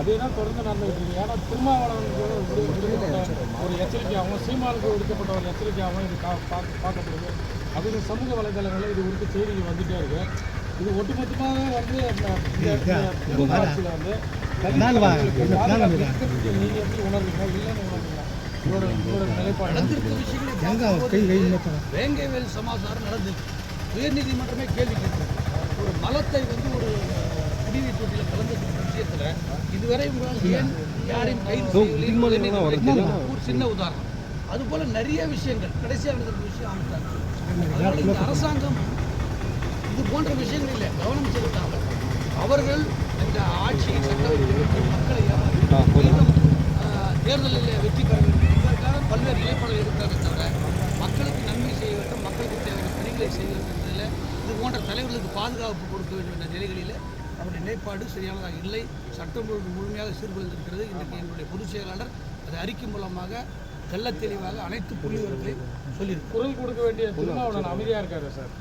அதே தான் தொடர்ந்து நடந்துகிட்டு இருக்கு? ஏன்னா திருமாவளவனுக்கு ஒரு எச்சரிக்கையாகவும் சீமானுக்கு விடுக்கப்பட்ட ஒரு எச்சரிக்கையாகவும் இது கா- பார்க்க- பார்க்கப்படுது. அது சமூக வலைதளங்களில் இது குறித்து செய்திகள் வந்துட்டே இருக்கு. இது ஒட்டுமொத்தமாக வந்து இந்த- ஆட்சியில் வந்து தலித் மக்களுக்கு பாதுகாப்பு இருக்கிறதுக்கு நீங்க எப்படி உணர்றீங்க இல்லைன்னு நடந்திருக்க பார்க்கும்போது வேங்கைவேல் சமாசாரம் நடந்தது உயர்நீதிமன்றமே கேள்வி கேட்டது ஒரு மலத்தை வந்து ஒரு இதுவரை யாரையும் கைது. ஒரு சின்ன உதாரணம். அதுபோல நிறைய விஷயங்கள் கடைசியாக நடந்த விஷயம் அதனால இந்த அரசாங்கம் இது போன்ற விஷயங்களில் கவனம் செலுத்தாமல் அவர்கள் இந்த ஆட்சியை சட்டமைப்பு மக்களை தேர்தலில் வெற்றி பெற வேண்டும். பல்வேறு நிலைப்பாடுகள் இருக்கிறாரே தவிர மக்களுக்கு நன்மை செய்ய வேண்டும் மக்களுக்கு தேவையான பணிகளை செய்ய வேண்டும் இது போன்ற தலைவர்களுக்கு பாதுகாப்பு கொடுக்க வேண்டும் என்ற நிலைகளில் அவருடைய நிலைப்பாடு சரியானதாக இல்லை சட்டம் ஒழுங்கு முழுமையாக சீர்குலைந்திருக்கிறது. இன்றைக்கு எங்களுடைய பொதுச் செயலாளர் அது அறிக்கை மூலமாக தெள்ளத் தெளிவாக அனைத்து புள்ளிவர்களையும் சொல்லியிருக்கிறார். குரல் கொடுக்க வேண்டிய திருமாவளவன் அமைதியாக இருக்காரு சார்?